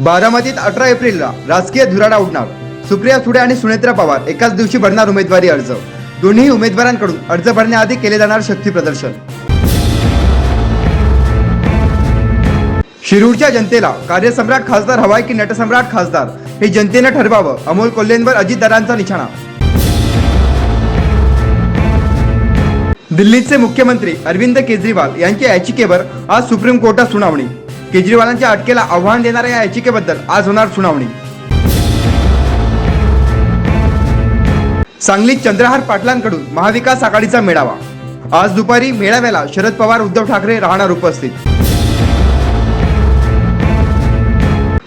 बारामतीत अठरा एप्रिलला राजकीय धुराडा उडणार. सुप्रिया सुडे आणि सुनेत्रा पवार एकाच दिवशी भरणार उमेदवारी अर्ज. दोन्ही उमेदवारांकडून अर्ज भरण्याआधी केले जाणार शक्ती प्रदर्शन. शिरूरच्या जनतेला कार्यसम्राट खासदार हवाय की नटसम्राट खासदार हे जनतेनं ठरवावं अमोल कोल्हेंवर अजितदारांचा निशाणा. दिल्लीचे मुख्यमंत्री अरविंद केजरीवाल यांच्या याचिकेवर आज सुप्रीम कोर्टात सुनावणी. केजरीवालांच्या अटकेला आव्हान देणाऱ्या या याचिकेबद्दल आज होणार सुनावणी. सांगलीत चंद्रहार पाटलांकडून महाविकास आघाडीचा मेळावा. आज दुपारी मेळाव्याला शरद पवार उद्धव ठाकरे राहणार उपस्थित.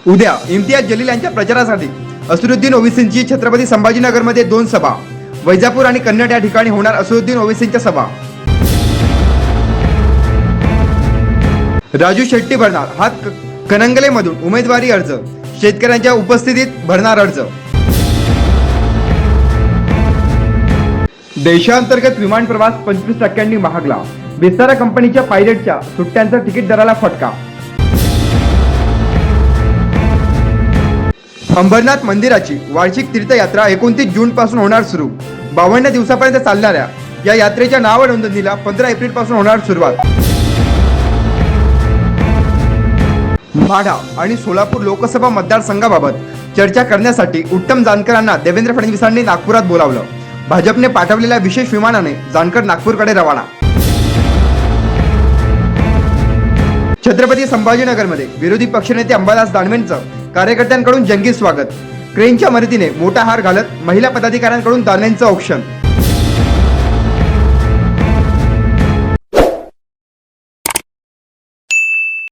उद्या इम्तियाज जलील यांच्या प्रचारासाठी असुरुद्दीन ओवेसींची छत्रपती संभाजीनगरमध्ये दोन सभा. वैजापूर आणि कन्नड या ठिकाणी होणार असुरुद्दीन ओवेसींच्या सभा. राजू शेट्टी भरणार. हा क- कनंगलेमधून उमेदवारी अर्ज. शेतकऱ्यांच्या उपस्थितीत भरणार अर्ज. देशांतर्गत विमान प्रवास पंचवीस टक्क्यांनी महागला. विस्तारा कंपनीच्या पायलटच्या सुट्ट्यांचा तिकीट दराला फटका. अंबरनाथ मंदिराची वार्षिक तीर्थयात्रा एकोणतीस जून पासून होणार सुरू. बावन्न दिवसापर्यंत चालणाऱ्या या यात्रेच्या नाव नोंदणीला पंधरा एप्रिलपासून होणार सुरुवात. माढा आणि सोलापूर लोकसभा मतदारसंघाबाबत चर्चा करण्यासाठी उत्तम जानकरांना देवेंद्र फडणवीसांनी नागपुरात बोलावलं. भाजपने पाठवलेल्या विशेष विमानाने जानकर नागपूरकडे रवाना. छत्रपती संभाजीनगरमध्ये विरोधी पक्षनेते अंबादास दानवेंचं कार्यकर्त्यांकडून जंगी स्वागत. क्रेनच्या मदतीने मोठा हार घालत महिला पदाधिकाऱ्यांकडून दानवेंचं औक्षण.